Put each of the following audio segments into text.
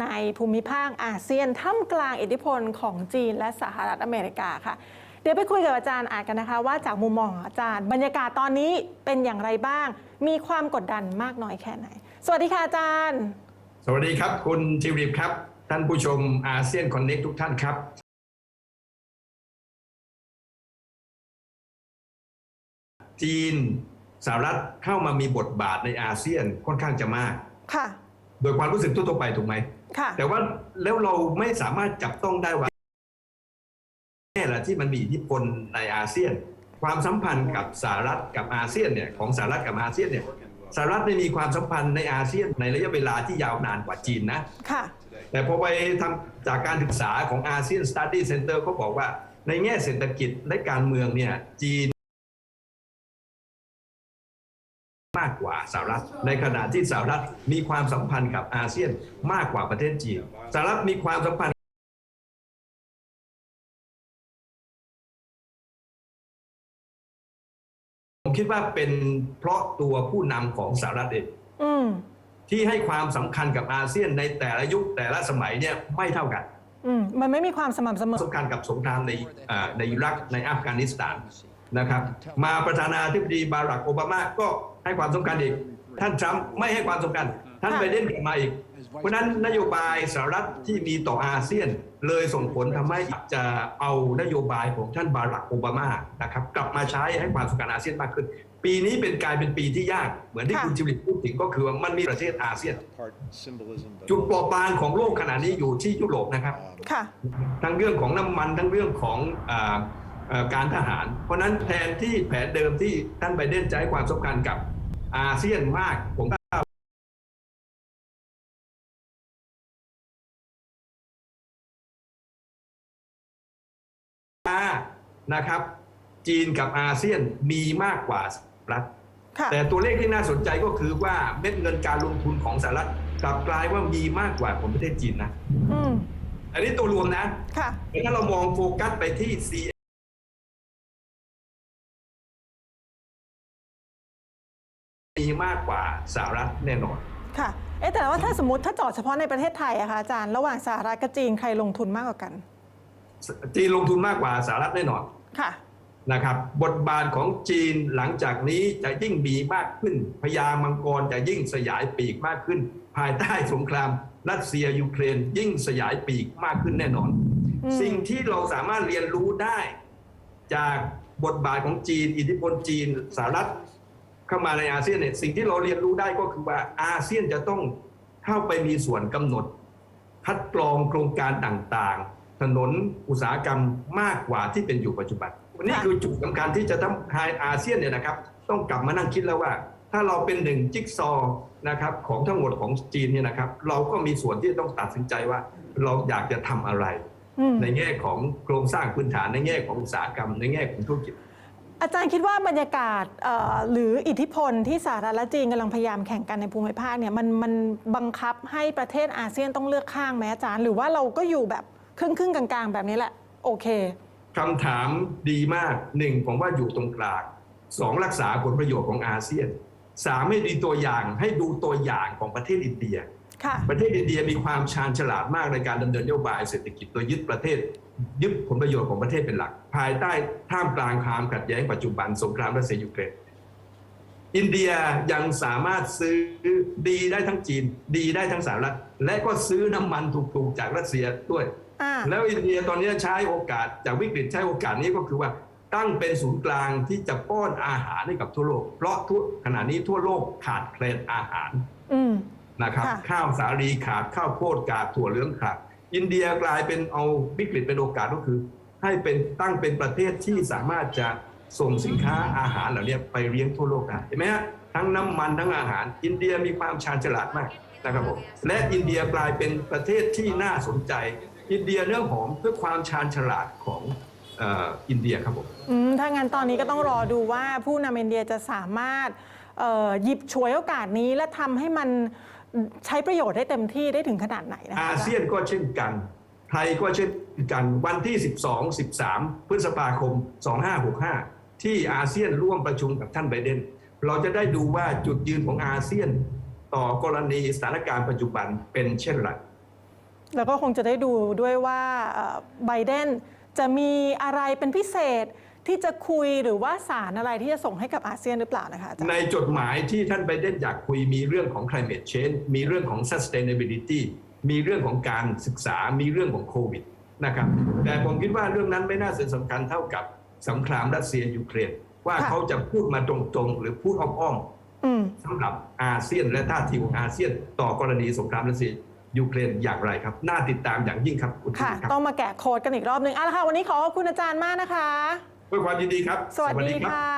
ในภูมิภาคอาเซียนท่ามกลางอิทธิพลของจีนและสหรัฐอเมริกาค่ะ เดี๋ยวไปคุยกับอาจารย์อาจกันนะคะ ว่าจากมุมมองของอาจารย์ บรรยากาศตอนนี้เป็นอย่างไรบ้าง มีความกดดันมากน้อยแค่ไหน สวัสดีค่ะอาจารย์ สวัสดีครับคุณจิวริบครับ ท่านผู้ชมอาเซียนคอนเน็กทุกท่านครับจีนสหรัฐเข้ามามีบทบาทในอาเซียนค่อนข้างจะมาก ค่ะ โดยความรู้สึกทั่วๆไปถูกไหมค่ะแต่ว่าแล้วเราไม่สามารถจับต้องได้ว่าแน่ละที่มันมีอิทธิพลในอาเซียน ความสัมพันธ์กับสหรัฐกับอาเซียนเนี่ยของสหรัฐกับอาเซียนเนี่ยสหรัฐได้มีความสัมพันธ์ในอาเซียนในระยะเวลาที่ยาวนานกว่าจีนนะค่ะแต่พอไปทำจากการศึกษาของอาเซียนสต u d y Center เขาบอกว่าในแง่เศรษฐกิจและการเมืองเนี่ยจีน มากกว่าสหรัฐในขณะที่สหรัฐมีความสัมพันธ์กับอาเซียนมากกว่าประเทศจีนสหรัฐมีความสัมพันธ์ผมคิดว่าเป็นเพราะตัวผู้นำของสหรัฐเองอืมที่ให้ความสำคัญกับอาเซียนในแต่ละยุคแต่ละสมัยเนี่ยไม่เท่ากันอืมมันไม่มีความสม่ำเสมอสำคัญกับสงครามในอ่าในอิรักในอัฟกานิสถานนะครับ มาประธานาธิบดีบารักโอบามาก็ ให้ความสำคัญอีก ท่านทรัมป์ไม่ให้ความสำคัญ ท่านค่ะไบเดนกลับมาอีก เพราะฉะนั้นนโยบายสหรัฐที่มีต่ออาเซียน เลยส่งผลทำให้จะเอานโยบายของท่านบารักโอบามานะครับกลับมาใช้ให้ความสำคัญอาเซียนมากขึ้น ปีนี้เป็นกลายเป็นปีที่ยาก เหมือนที่ค่ะคุณจิวริตพูดถึงก็คือว่ามันมีประเทศอาเซียน part symbolism. but จุด also, เปราะบางของโลกขณะนี้อยู่ที่ยุโรปนะครับ um, ค่ะทั้งเรื่องของน้ำมันทั้งเรื่องของอาเอ่อ การทหาร เพราะฉะนั้นแทนที่แผนเดิมที่ท่านไบเดนจะให้ความสำคัญกับอาเซียนมาก ผมก็นะครับ จีนกับอาเซียนมีมากกว่าสหรัฐค่ะแต่ตัวเลขที่น่าสนใจก็คือว่าเม็ดเงินการลงทุนของสหรัฐกลับกลายว่ามีมากกว่าของประเทศจีนนะอืมอันนี้ตัวรวมนะค่ะถ้าเรามองโฟกัสไปที่ C มีมากกว่าสหรัฐแน่นอนค่ะเอ๊ะแต่ว่าถ้าสมมติถ้าเจาะเฉพาะในประเทศไทยอะคะอาจารย์ระหว่างสหรัฐกับจีนใครลงทุนมากกว่ากัน จีนลงทุนมากกว่าสหรัฐแน่นอนค่ะนะครับ บทบาทของจีนหลังจากนี้จะยิ่งมีมากขึ้นพญามังกรจะยิ่งสยายปีกมากขึ้น ภายใต้สงครามรัสเซียยูเครน ยิ่งสยายปีกมากขึ้นแน่นอนอืมสิ่งที่เราสามารถเรียนรู้ได้ จากบทบาทของจีน อิทธิพลจีนสหรัฐ เข้ามาในอาเซียนเนี่ยสิ่งที่เราเรียนรู้ได้ก็คือว่าอาเซียนจะต้องเข้าไปมีส่วนกำหนด คัดกรองโครงการต่างๆ ถนนอุตสาหกรรมมากกว่าที่เป็นอยู่ปัจจุบันวันนี้ค่ะคือจุดสำคัญที่จะทำให้อาเซียนเนี่ยนะครับ ต้องกลับมานั่งคิดแล้วว่า ถ้าเราเป็นหนึ่งจิ๊กซอว์นะครับของทั้งหมดของจีนเนี่ยนะครับ เราก็มีส่วนที่จะต้องตัดสินใจว่าเราอยากจะทำอะไรอืมในแง่ของโครงสร้างพื้นฐานในแง่ของอุตสาหกรรม ในแง่ของธุรกิจ อาจารย์คิดว่าบรรยากาศเอ่อหรืออิทธิพลที่สหรัฐและจีนกำลังพยายามแข่งกันในภูมิภาคเนี่ยมันมันบังคับให้ประเทศอาเซียนต้องเลือกข้างไหมอาจารย์ หรือว่าเราก็อยู่แบบครึ่งครึ่งๆกลางๆ แบบนี้แหละโอเคคำถามดีมากหนึ่งผมว่าอยู่ตรงกลางสองรักษาผลประโยชน์ของอาเซียนสามให้ดีตัวอย่างให้ดูตัวอย่างของประเทศอินเดียค่ะประเทศอินเดียมีความชาญฉลาดมากในการดำเนินนโยบายเศรษฐกิจโดยยึดประเทศ ยึดผลประโยชน์ของประเทศเป็นหลัก ภายใต้ท่ามกลางความขัดแย้งปัจจุบันสงครามรัสเซียยูเครนอินเดียยังสามารถซื้อดีได้ทั้งจีน ดีได้ทั้งสหรัฐ และก็ซื้อน้ำมันถูกๆจากรัสเซียด้วยอ่าแล้วอินเดียตอนนี้ใช้โอกาสจากวิกฤตใช้โอกาสนี้ก็คือว่าตั้งเป็นศูนย์กลางที่จะป้อนอาหารให้กับทั่วโลก เพราะทั่วขณะนี้ทั่วโลกขาดแคลนอาหารอืมนะครับค่ะข้าวสาลีขาดข้าวโพดขาดถั่วเหลืองขาด อินเดียกลายเป็นเอาวิกฤตเป็นโอกาสก็คือ ให้เป็นตั้งเป็นประเทศที่สามารถจะส่งสินค้าอาหารเหล่านี้ไปเลี้ยงทั่วโลกได้เห็นไหมฮะทั้งน้ำมันทั้งอาหาร อินเดียมีความชาญฉลาดมากนะครับผมและอินเดียกลายเป็นประเทศที่น่าสนใจ อินเดียเนื้อหอมด้วยความชาญฉลาดของอินเดียครับผมถ้างั้นตอนนี้ก็ต้องรอดูว่าผู้นำอินเดียจะสามารถหยิบฉวยโอกาสนี้และทำให้มัน ใช้ประโยชน์ได้เต็มที่ได้ถึงขนาดไหนนะคะอาเซียนก็เช่นกันไทยก็เช่นกันวันที่ 12 13 พฤษภาคม 2565 ที่อาเซียนร่วมประชุมกับท่านไบเดน เราจะได้ดูว่าจุดยืนของอาเซียน ต่อกรณีสถานการณ์ปัจจุบันเป็นเช่นไร แล้วก็คงจะได้ดูด้วยว่าเอ่อไบเดนจะมีอะไรเป็นพิเศษ ที่จะคุยหรือว่าสารอะไรที่จะส่งให้กับอาเซียนหรือเปล่านะคะอาจารย์ในจดหมายที่ท่านไบเดนอยากคุยมีเรื่องของ climate change มีเรื่องของ sustainability มีเรื่องของการศึกษา มีเรื่องของโควิดนะครับ แต่ผมคิดว่าเรื่องนั้นไม่น่าจะสำคัญเท่ากับสงครามรัสเซียยูเครนว่าค่ะเขาจะพูดมาตรงๆ หรือพูดอ้อมอืมๆสำหรับอาเซียนและท่าทีของอาเซียน ต่อกรณีสงครามรัสเซียยูเครนอย่างไรครับ น่าติดตามอย่างยิ่งครับคุณค่ะครับต้องมาแกะโค้ดกันอีกรอบหนึ่งเอาละค่ะ วันนี้ขอขอบคุณอาจารย์มากนะคะ ด้วยความยินดีครับ สวัสดีรับค่ะ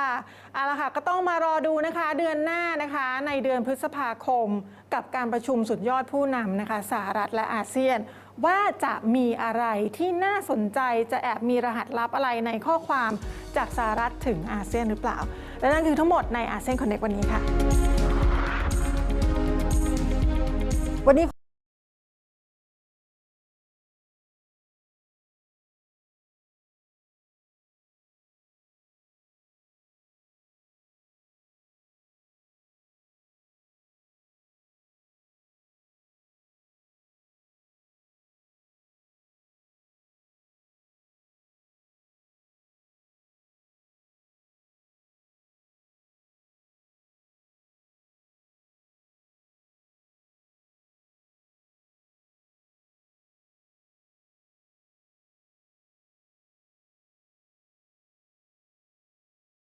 เอาละค่ะ ก็ต้องมารอดูนะคะ เดือนหน้านะคะ ในเดือนพฤษภาคม กับการประชุมสุดยอดผู้นำนะคะสหรัฐและอาเซียน ว่าจะมีอะไรที่น่าสนใจจะแอบมีรหัสลับอะไรในข้อความจากสหรัฐถึงอาเซียนหรือเปล่า และนั่นคือทั้งหมดในอาเซียนคอนเน c t วันนี้ค่ะวันนี้